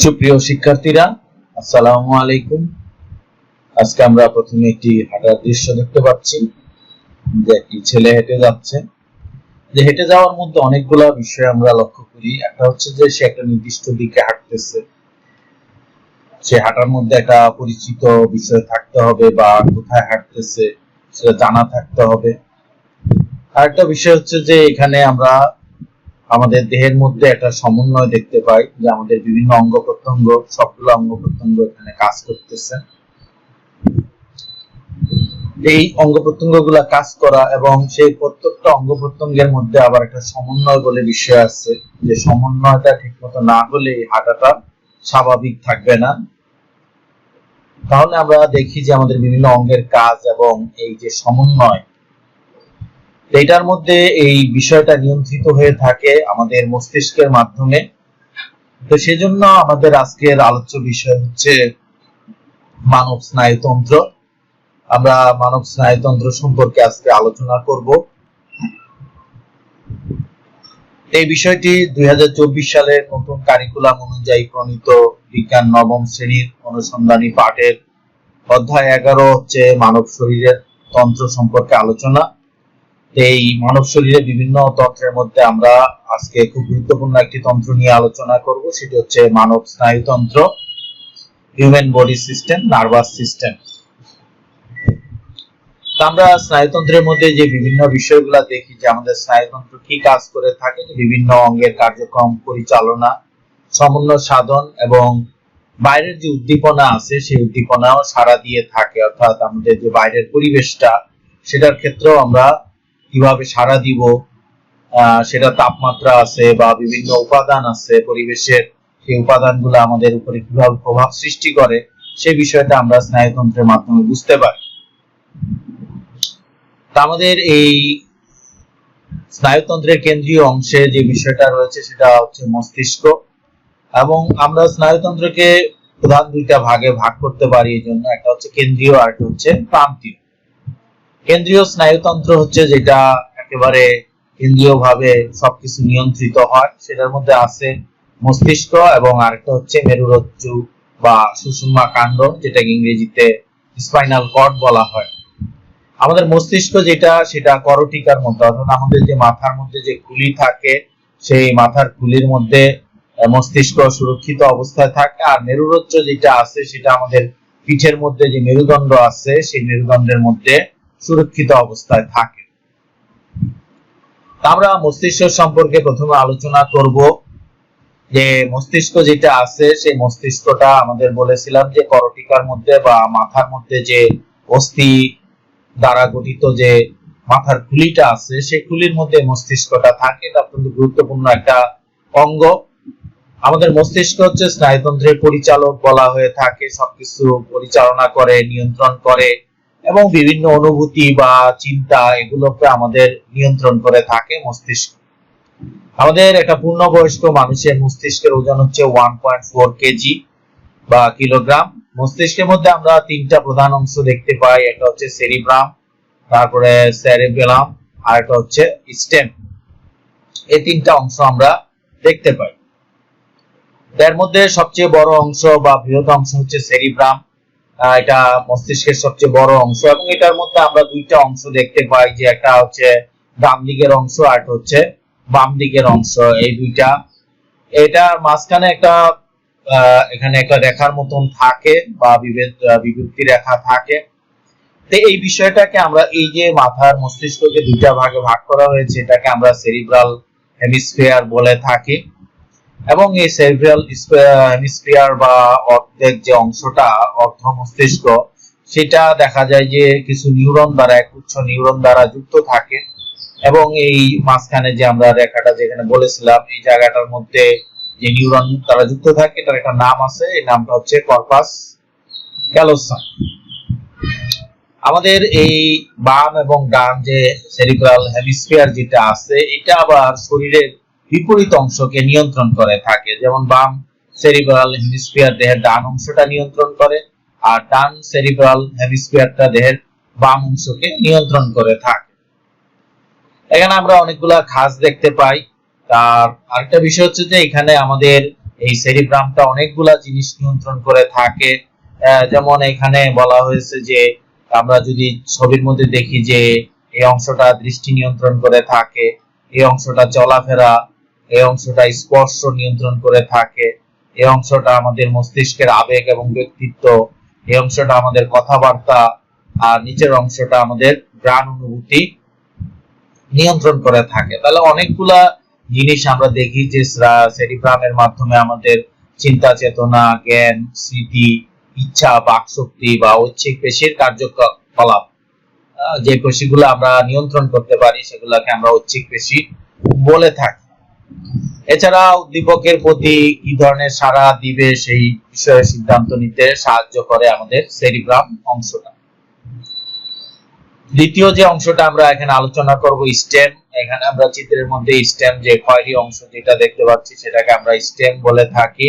সুপ্রিয় শিক্ষার্থীরা, আসসালামু আলাইকুম। আজকে আমরা প্রথমে একটি হাঁটার দৃশ্য দেখতে পাচ্ছি, যে একটি ছেলে হেঁটে যাচ্ছে। যে হেঁটে যাওয়ার মধ্যে অনেকগুলা বিষয় আমরা লক্ষ্য করি। একটা হচ্ছে যে সে একটা নির্দিষ্ট দিকে হাঁটতেছে। সে হাঁটার মধ্যে একটা পরিচিত বিষয় থাকতে হবে বা কোথায় হাঁটতেছে, সেটা জানা থাকতে হবে। আরেকটা বিষয় হচ্ছে যে এখানে আমরা আমাদের দেহের মধ্যে একটা সমন্বয় দেখতে পাই যে আমাদের বিভিন্ন অঙ্গ প্রত্যঙ্গ, সবগুলো অঙ্গ প্রত্যঙ্গ এখানে কাজ করতেছে। এই অঙ্গ প্রত্যঙ্গগুলা কাজ করা এবং সেই প্রত্যেকটা অঙ্গ প্রত্যঙ্গের মধ্যে আবার একটা সমন্বয় বলে বিষয় আছে যে সমন্বয়টা ঠিক মতো না হলে এই হাঁটাটা স্বাভাবিক থাকবে না। তাহলে আমরা দেখি যে আমাদের বিভিন্ন অঙ্গের কাজ এবং এই যে সমন্বয় এটার মধ্যে এই বিষয়টা নিয়ন্ত্রিত হয়ে থাকে আমাদের মস্তিষ্কের মাধ্যমে। তো সেজন্য আমাদের আজকের আলোচ্য বিষয় হচ্ছে মানব স্নায়ুতন্ত্র। আমরা মানব স্নায়ুতন্ত্র সম্পর্কে আজকে আলোচনা করব। এই বিষয়টি দুই হাজার চব্বিশ সালের নতুন কারিকুলাম অনুযায়ী প্রণীত বিজ্ঞান নবম শ্রেণির অনুসন্ধানী পাঠের অধ্যায় এগারো হচ্ছে মানব শরীরের তন্ত্র সম্পর্কে আলোচনা। এই মানব শরীরের বিভিন্ন তন্ত্রের মধ্যে আমরা আজকে খুব গুরুত্বপূর্ণ একটি তন্ত্র নিয়ে আলোচনা করব, সেটি হচ্ছে মানব স্নায়ুতন্ত্র human body system nervous system আমরা স্নায়ুতন্ত্রের মধ্যে যে বিভিন্ন বিষয়গুলো দেখি, যে আমাদের স্নায়ুতন্ত্র কি কাজ করে থাকে বিভিন্ন অঙ্গের কার্যক্রম, পরিচালনা, সমন্বয় সাধন এবং বাইরের যে উদ্দীপনা আছে, সেই উদ্দীপনাও সারা দিয়ে থাকে। অর্থাৎ আমাদের যে বাইরের পরিবেশটা, সেটার ক্ষেত্রেও আমরা কীভাবে সারা দিব সেটা তাপমাত্রা আছে বা বিভিন্ন উপাদান আছে, পরিবেশের সেই উপাদানগুলো আমাদের উপরে কীভাবে প্রভাব সৃষ্টি করে সেই বিষয়টা আমরা স্নায়ুতন্ত্রের মাধ্যমে বুঝতে পারি। আমাদের এই স্নায়ুতন্ত্রের কেন্দ্রীয় অংশে যে বিষয়টা রয়েছে, সেটা হচ্ছে মস্তিষ্ক। এবং আমরা স্নায়ুতন্ত্রকে প্রধান দুইটা ভাগে ভাগ করতে পারি এই জন্য। একটা হচ্ছে কেন্দ্রীয় আর একটা হচ্ছে প্রান্তীয়। কেন্দ্রীয় স্নায়ুতন্ত্র হচ্ছে যেটা একেবারে কেন্দ্রীয় ভাবে সবকিছু নিয়ন্ত্রিত হয়, সেটার মধ্যে আছে মস্তিষ্ক এবং আরেকটা হচ্ছে মেরুরজ্জু বা সুষুম্মা কাণ্ড, যেটাকে ইংরেজিতে স্পাইনাল কর্ড বলা হয়। আমাদের মস্তিষ্ক যেটা, সেটা করটিকার মধ্যে, অর্থাৎ আমাদের যে মাথার মধ্যে যে খুলি থাকে, সেই মাথার খুলির মধ্যে মস্তিষ্ক সুরক্ষিত অবস্থায় থাকে। আর মেরুরজ্জু যেটা আছে, সেটা আমাদের পিঠের মধ্যে যে মেরুদণ্ড আছে, সেই মেরুদণ্ডের মধ্যে সুরক্ষিত অবস্থায় থাকে। আমরা মস্তিষ্ক সম্পর্কে প্রথমে আলোচনা করব যে মস্তিষ্ক যেটা আছে, সেই মস্তিষ্কটা আমাদের বলেছিলাম যে করটিকার মধ্যে বা মাথার মধ্যে যে অস্থি দ্বারা গঠিত যে মাথার খুলিটা আছে, সেই খুলির মধ্যে মস্তিষ্কটা থাকে। এটা অত্যন্ত গুরুত্বপূর্ণ একটা অঙ্গ। আমাদের মস্তিষ্ক হচ্ছে স্নায়ুতন্ত্রের পরিচালক বলা হয়ে থাকে। সবকিছু পরিচালনা করে, নিয়ন্ত্রণ করে। এবং বিভিন্ন অনুভূতি বা চিন্তা এগুলোকে আমাদের নিয়ন্ত্রণ করে থাকে মস্তিষ্ক। আমাদের একটা পূর্ণবয়স্ক মানুষের মস্তিষ্কের ওজন হচ্ছে one point four K G বা কিলোগ্রাম মস্তিষ্কের মধ্যে আমরা তিনটা প্রধান অংশ দেখতে পাই, একটা হচ্ছে সেরিব্রাম তারপরে সেরিবেলাম আর একটা হচ্ছে স্টেম এই তিনটা অংশ আমরা দেখতে পাই। এর মধ্যে সবচেয়ে বড় অংশ বা বৃহৎ অংশ হচ্ছে সেরিব্রাম এটা মস্তিষ্কের সবচেয়ে বড় অংশ এবং এটার মধ্যে আমরা দুইটা অংশ দেখতে পাই যে একটা হচ্ছে ডান দিকের অংশ আর হচ্ছে বাম দিকের অংশ, এই দুইটা। এটার মাঝখানে একটা এখানে একটা রেখার মতন থাকে বা বিভক্তি রেখা থাকে। তো এই বিষয়টাকে আমরা, এই যে মাথার মস্তিষ্ককে দুইটা ভাগে ভাগ করা হয়েছে, এটাকে আমরা সেরিব্রাল হেমিস্ফিয়ার বলে থাকি। এবং এই সেরিব্রাল হেমিস্ফিয়ার বা অর্ধেক যে অংশটা, অর্ধ মস্তিষ্ক, সেটা দেখা যায় যে কিছু নিউরন দ্বারা একগুচ্ছ নিউরন দ্বারা যুক্ত থাকে। এবং এই মাঝখানে যে আমরা রেখাটা যেখানে বলেছিলাম, এই জায়গাটার মধ্যে যে নিউরন তারা যুক্ত থাকে, এটার একটা নাম আছে। এই নামটা হচ্ছে কর্পাস ক্যালোসাম। আমাদের এই বাম এবং ডান যে সেরিব্রাল হেমিস্ফিয়ার যেটা আছে, এটা আবার শরীরের বিপরীত অংশকে নিয়ন্ত্রণ করে থাকে। যেমন বাম সেরিব্রাল হেমিস্ফিয়ার দেহের ডান অংশটা নিয়ন্ত্রণ করে, আর ডান সেরিব্রাল হেমিস্ফিয়ারটা দেহের বাম অংশকে নিয়ন্ত্রণ করে থাকে। এখানে আমরা অনেকগুলা খাস দেখতে পাই। তার আরেকটা বিষয় হচ্ছে যে এখানে আমাদের এই সেরিব্রামটা অনেকগুলা জিনিস নিয়ন্ত্রণ করে থাকে। যেমন এখানে বলা হয়েছে যে আমরা যদি ছবির মধ্যে দেখি যে এই অংশটা দৃষ্টি নিয়ন্ত্রণ করে থাকে, এই অংশটা চলাফেরা, এই অংশটা স্পর্শ নিয়ন্ত্রণ করে থাকে এই অংশটা আমাদের মস্তিষ্কের আবেগ এবং ব্যক্তিত্ব, এই অংশটা আমাদের কথাবার্তা, আর নিচের অংশটা আমাদের প্রাণ অনুভূতি নিয়ন্ত্রণ করে থাকে। তাহলে অনেকগুলা জিনিস আমরা দেখি যে সেরিব্রামের মাধ্যমে আমাদের চিন্তা, চেতনা, জ্ঞান, স্মৃতি, ইচ্ছা, বাকশক্তি বা ঐচ্ছিক পেশির কার্যকলাপ যে পেশিগুলো আমরা নিয়ন্ত্রণ করতে পারি, সেগুলোকে আমরা ঐচ্ছিক পেশি বলে থাকি। এছাড়া উদ্দীপকের প্রতি কি ধরনের সাড়া দিবে সেই বিষয়ে সিদ্ধান্ত নিতে সাহায্য করে আমাদের সেরিব্রাম অংশটা। দ্বিতীয় যে অংশটা আমরা এখানে আলোচনা করব স্টেম এখানে আমরা চিত্রের মধ্যে স্টেম যে খয়েরি অংশ যেটা দেখতে পাচ্ছি সেটাকে আমরা স্টেম বলে থাকি।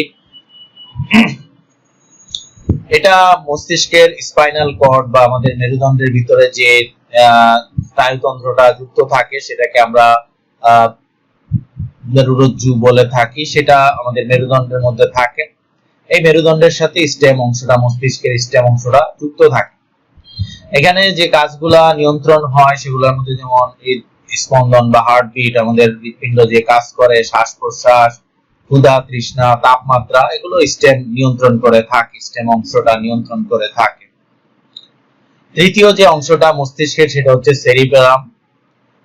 এটা মস্তিষ্কের স্পাইনাল কর্ড বা আমাদের মেরুদণ্ডের ভিতরে যে স্নায়ুতন্ত্রটা যুক্ত থাকে সেটাকে আমরা মেরুরজ্জু বলে থাকি, সেটা আমাদের মেরুদণ্ডের মধ্যে থাকে। এই মেরুদণ্ডের সাথে স্টেম অংশটা, মস্তিষ্কের স্টেম অংশটা যুক্ত থাকে। এখানে যে কাজগুলা নিয়ন্ত্রণ হয়, সেগুলোর মধ্যে যেমন স্পন্দন বা হার্টবিট আমাদের হৃৎপিণ্ড যে কাজ করে শ্বাস প্রশ্বাস ক্ষুধা, তৃষ্ণা, তাপমাত্রা, এগুলো স্টেম নিয়ন্ত্রণ করে থাকে, স্টেম অংশটা নিয়ন্ত্রণ করে থাকে। তৃতীয় যে অংশটা মস্তিষ্কের, সেটা হচ্ছে সেরিবেলাম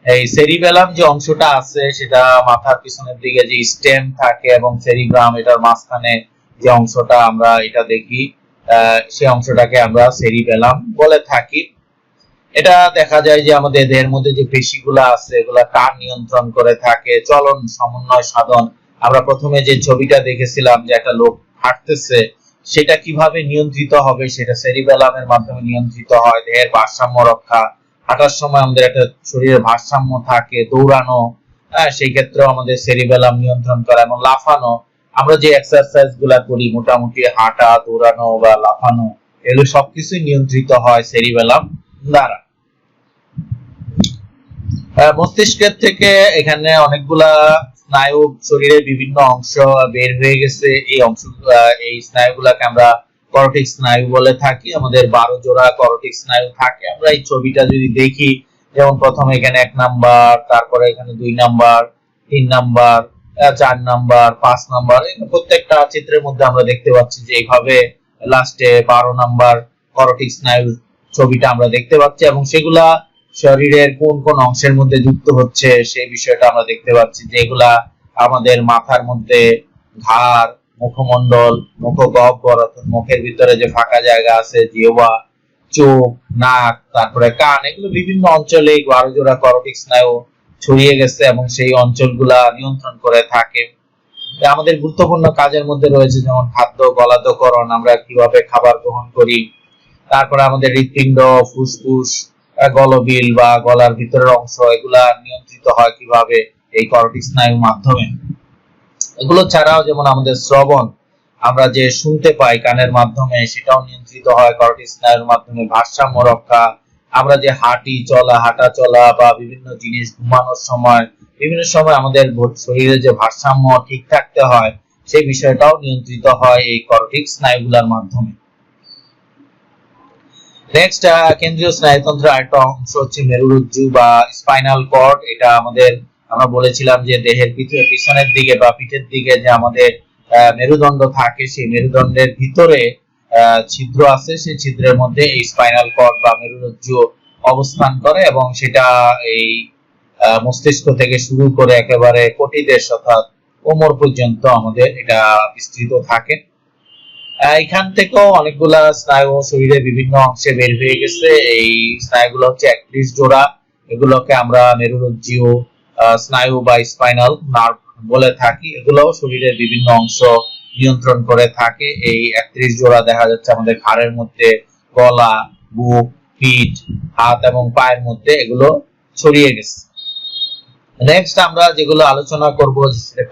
এই সেরিবেলাম যে অংশটা আছে, সেটা মাথার পিছনের দিকে যে স্টেম থাকে এবং সেরিব্রাম এটার মাঝখানে যে অংশটা আমরা এটা দেখি সেই অংশটাকে আমরা সেরিবেলাম বলে থাকি। এটা দেখা যায় যে আমাদের দেহের মধ্যে যে পেশিগুলো আছে, এগুলা কার নিয়ন্ত্রণ করে থাকে, চলন সমন্বয় সাধন। আমরা প্রথমে যে ছবিটা দেখেছিলাম যে একটা লোক হাঁটতেছে, সেটা কীভাবে নিয়ন্ত্রিত হবে, সেটা সেরিবেলামের মাধ্যমে নিয়ন্ত্রিত হয়, দেহের ভারসাম্য রক্ষা হাঁটার সময় আমাদের একটা শরীরের ভারসাম্য থাকে দৌড়ানো হ্যাঁ সেই ক্ষেত্রে আমাদের সেরিবেলাম নিয়ন্ত্রণ করা এবং লাফানো। আমরা যে এক্সারসাইজগুলা করি মোটামুটি হাঁটা দৌড়ানো বা লাফানো এগুলো সবকিছুই নিয়ন্ত্রিত হয় সেরিবেলাম দ্বারা। আহ, মস্তিষ্কের থেকে এখানে অনেকগুলা স্নায়ু শরীরের বিভিন্ন অংশ বের হয়ে গেছে। এই অংশ এই স্নায়ুগুলাকে আমরা করটিক স্নায়ু বলে থাকি, আমাদের বারো জোড়া করটিক স্নায়ু থাকে। আমরা এই ছবিটা যদি দেখি, যেমন প্রথমে এখানে এক নাম্বার, তারপরে এখানে দুই নাম্বার, তিন নাম্বার চার নাম্বার, পাঁচ নাম্বার প্রত্যেকটা চিত্রের মধ্যে আমরা দেখতে পাচ্ছি যে এইভাবে লাস্টে বারো নাম্বার করটিক স্নায়ু ছবিটা আমরা দেখতে পাচ্ছি এবং সেগুলা শরীরের কোন কোন অংশের মধ্যে যুক্ত হচ্ছে সেই বিষয়টা আমরা দেখতে পাচ্ছি যেগুলা আমাদের মাথার মধ্যে, ঘাড় মুখমণ্ডল, মুখগহ্বর অর্থাৎ মুখের ভিতরে যে ফাঁকা জায়গা আছে, জিহ্বা, চোখ, নাক, তারপরে কান, এগুলো বিভিন্ন অঞ্চলে জোড়া করটিক স্নায়ু ছড়িয়ে গেছে এবং সেই অঞ্চলগুলা নিয়ন্ত্রণ করে থাকে। আমাদের গুরুত্বপূর্ণ কাজের মধ্যে রয়েছে যেমন খাদ্য, গলাধকরণ, আমরা কীভাবে খাবার গ্রহণ করি। তারপরে আমাদের হৃৎপিণ্ড, ফুসফুস গলবিল বা গলার ভিতরের অংশ, এগুলা নিয়ন্ত্রিত হয় কীভাবে এই করটিক স্নায়ুর মাধ্যমে। এগুলো ছাড়াও যেমন আমাদের শ্রবণ, আমরা যে শুনতে পাই কানের মাধ্যমে, সেটাও নিয়ন্ত্রিত হয় করটিক স্নায়ুর মাধ্যমে ভারসাম্য রক্ষা, আমরা যে হাঁটি চলা, হাঁটা চলা বা বিভিন্ন জিনিস ঘুমানোর সময়, বিভিন্ন সময় আমাদের শরীরে যে ভারসাম্য ঠিক থাকতে হয়, সেই বিষয়টাও নিয়ন্ত্রিত হয় এই করটিক স্নায়ুগুলোর মাধ্যমে। নেক্সট কেন্দ্রীয় স্নায়ুতন্ত্রের আরেকটা অংশ হচ্ছে মেরুরজ্জু বা স্পাইনাল কর্ড, এটা আমাদের আমরা বলেছিলাম যে দেহের পিছনে পিছনের দিকে বা পিঠের দিকে যে আমাদের মেরুদণ্ড থাকে সেই মেরুদণ্ডের ভিতরে ছিদ্র আছে সেই ছিদ্রের মধ্যে এই স্পাইনাল কর্ড বা মেরুরজ্জু অবস্থান করে এবং সেটা এই মস্তিষ্ক থেকে শুরু করে একেবারে কোটিদেশ অর্থাৎ কোমর পর্যন্ত আমাদের এটা বিস্তৃত থাকে। এখান থেকেও অনেকগুলা স্নায়ু শরীরের বিভিন্ন অংশে বের হয়ে গেছে। এই স্নায়ুগুলো হচ্ছে একত্রিশ জোড়া। এগুলোকে আমরা মেরুরজ্জীয় আহ, স্নায়ু বা স্পাইনাল নার্ভ বলে থাকি, এগুলোও শরীরের বিভিন্ন অংশ নিয়ন্ত্রণ করে থাকে। এই একত্রিশ জোড়া দেখা যাচ্ছে আমাদের ঘাড়ের মধ্যে, গলা, বুক, পিঠ, হাত এবং পায়ের মধ্যে, এগুলো ছড়িয়ে গেছে। নেক্সট আমরা যেগুলো আলোচনা করব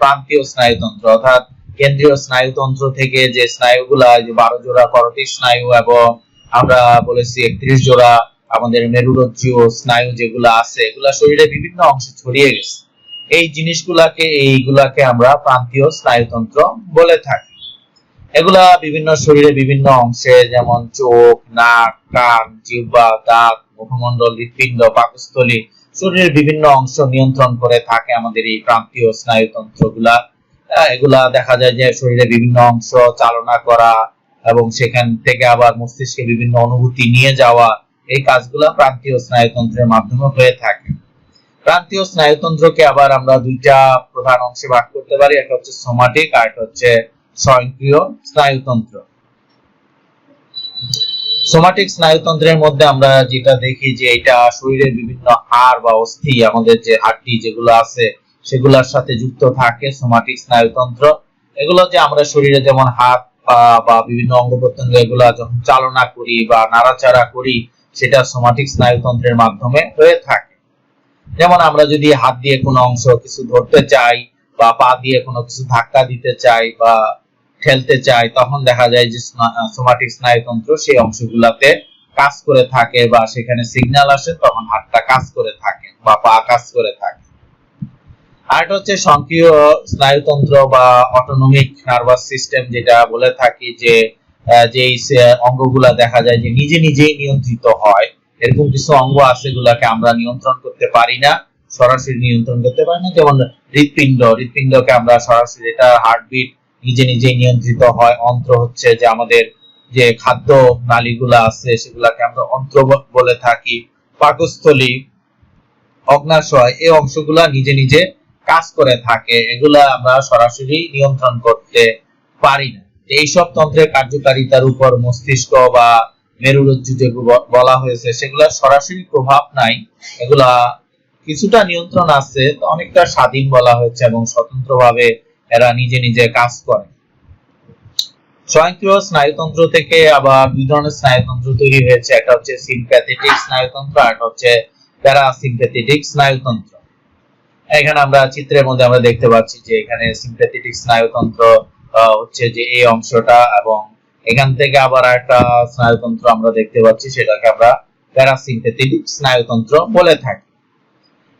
প্রান্তীয় স্নায়ুতন্ত্র, অর্থাৎ কেন্দ্রীয় স্নায়ুতন্ত্র থেকে যে স্নায়ুগুলা যে বারো জোড়া করটিক স্নায়ু এবং আমরা বলেছি একত্রিশ জোড়া আমাদের মেরুরজ্জীয় স্নায়ু যেগুলো আছে এগুলা শরীরের বিভিন্ন অংশে ছড়িয়ে গেছে। এই জিনিসগুলাকে এইগুলাকে আমরা প্রান্তীয় স্নায়ুতন্ত্র বলে থাকি। এগুলা বিভিন্ন শরীরে বিভিন্ন অংশে যেমন চোখ নাক কান জিহ্বা দাঁত মুখমণ্ডল হৃৎপিণ্ড পাকস্থলী শরীরের বিভিন্ন অংশ নিয়ন্ত্রণ করে থাকে আমাদের এই প্রান্তীয় স্নায়ুতন্ত্রগুলা। আহ, এগুলা দেখা যায় যে শরীরে বিভিন্ন অংশ চালনা করা এবং সেখান থেকে আবার মস্তিষ্কে বিভিন্ন অনুভূতি নিয়ে যাওয়া এই কাজগুলা প্রান্তীয় স্নায়ুতন্ত্রের মাধ্যমে হয়ে থাকে। প্রান্তীয় স্নায়ুতন্ত্রকে আবার আমরা দুইটা প্রধান অংশে ভাগ করতে পারি, একটা হচ্ছে সোমাটিক আর একটা হচ্ছে স্বয়ংক্রিয় স্নায়ুতন্ত্র। সোমাটিক স্নায়ুতন্ত্রের মধ্যে আমরা যেটা দেখি যে এটা শরীরের বিভিন্ন হাড় বা অস্থি, আমাদের যে হাড্ডি যেগুলো আছে, সেগুলোর সাথে যুক্ত থাকে সোমাটিক স্নায়ুতন্ত্র। এগুলো যে আমরা শরীরে যেমন হাত, পা বা বিভিন্ন অঙ্গ প্রত্যঙ্গ এগুলা যখন চালনা করি বা নাড়াচাড়া করি সেটা সোমাটিক স্নায়ুতন্ত্রের মাধ্যমে হয়ে থাকে। যেমন আমরা যদি হাত দিয়ে কোনো অংশ কিছু ধরতে চাই বা পা দিয়ে কোনো কিছু ধাক্কা দিতে চাই বা ঠেলতে চাই, তখন দেখা যায় যে সোমাটিক স্নায়ুতন্ত্র সেই অংশগুলাতে কাজ করে থাকে বা সেখানে সিগন্যাল আসে, তখন হাতটা কাজ করে থাকে বা পা কাজ করে থাকে। আরেকটা হচ্ছে সক্রিয় স্নায়ুতন্ত্র বা অটোনমিক নার্ভাস সিস্টেম যেটা বলে থাকি যে যে অঙ্গগুলা দেখা যায় যে নিজে নিজেই নিয়ন্ত্রিত হয়। এরকম কিছু অঙ্গ আছে গুলাকে আমরা নিয়ন্ত্রণ করতে পারি না, সরাসরি নিয়ন্ত্রণ করতে পারি না। যেমন হৃৎপিণ্ড, হৃৎপিণ্ডকে আমরা সরাসরি এটা হার্টবিট নিজে নিজেই নিয়ন্ত্রিত হয়। অন্ত্র হচ্ছে যে আমাদের যে খাদ্য নালীগুলা আছে, সেগুলাকে আমরা অন্ত্র বলে থাকি। পাকস্থলী, অগ্নাশয়, এই অংশগুলা নিজে নিজে কাজ করে থাকে। এগুলা আমরা সরাসরি নিয়ন্ত্রণ করতে পারি না। এইসব তন্ত্রের কার্যকারিতার উপর মস্তিষ্ক বা মেরুরজ্জু যেগুলো বলা হয়েছে সেগুলা সরাসরি প্রভাব নাই। এগুলা কিছুটা নিয়ন্ত্রণ আছে অনেকটা স্বাধীন বলা হয়েছে এবং স্বতন্ত্রভাবে এরা নিজে নিজে কাজ করে। স্বয়ংক্রিয় স্নায়ুতন্ত্র থেকে আবার দুই ধরনের স্নায়ুতন্ত্র তৈরি হয়েছে। একটা হচ্ছে সিম্প্যাথেটিক স্নায়ুতন্ত্র, আর একটা হচ্ছে প্যারাসিম্প্যাথেটিক স্নায়ুতন্ত্র। এখানে আমরা চিত্রের মধ্যে আমরা দেখতে পাচ্ছি যে এখানে সিম্প্যাথেটিক স্নায়ুতন্ত্র হচ্ছে যে এই অংশটা এবং এখান থেকে আবার একটা স্নায়ুতন্ত্র আমরা দেখতে পাচ্ছি, সেটাকে আমরা প্যারাসিম্প্যাথেটিক স্নায়ুতন্ত্র বলে থাকি।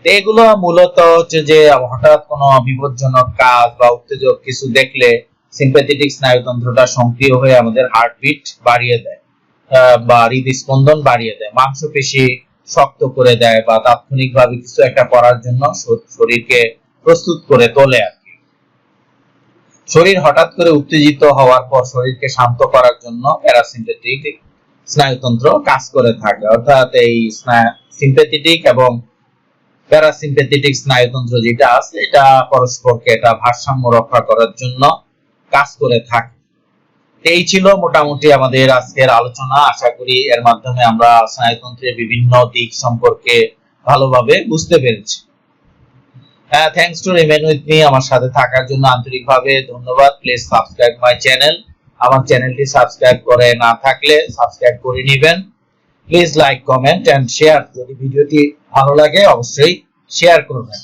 এগুলো মূলত হচ্ছে যে হঠাৎ কোনো বিপজ্জনক কাজ বা উত্তেজক কিছু দেখলে সিম্প্যাথেটিক স্নায়ুতন্ত্রটা সক্রিয় হয়ে আমাদের হার্টবিট বাড়িয়ে দেয় বা হৃদস্পন্দন বাড়িয়ে দেয়, মাংসপেশি শক্ত করে দেয় বা তাৎক্ষণিকভাবে কিছু একটা করার জন্য শরীরকে প্রস্তুত করে তোলে আর শরীর হঠাৎ করে উত্তেজিত হওয়ার পর শরীরকে শান্ত করার জন্য প্যারাসিম্পেথেটিক স্নায়ুতন্ত্র কাজ করে থাকে। অর্থাৎ এই সিম্পেথেটিক এবং প্যারাসিম্পেথেটিক স্নায়ুতন্ত্র যেটা আছে, এটা পরস্পরকে এটা ভারসাম্য রক্ষা করার জন্য কাজ করে থাকে। এই ছিল মোটামুটি আমাদের আজকের আলোচনা। আশা করি এর মাধ্যমে আমরা স্নায়ুতন্ত্রের বিভিন্ন দিক সম্পর্কে ভালোভাবে বুঝতে পেরেছি। হ্যাঁ thanks to remain with me আমার সাথে থাকার জন্য আন্তরিকভাবে ধন্যবাদ। প্লিজ সাবস্ক্রাইব মাই চ্যানেল আমার চ্যানেলটি সাবস্ক্রাইব করে না থাকলে সাবস্ক্রাইব করে নেবেন। Please like comment and share যদি ভিডিওটি ভালো লাগে, অবশ্যই শেয়ার করবেন।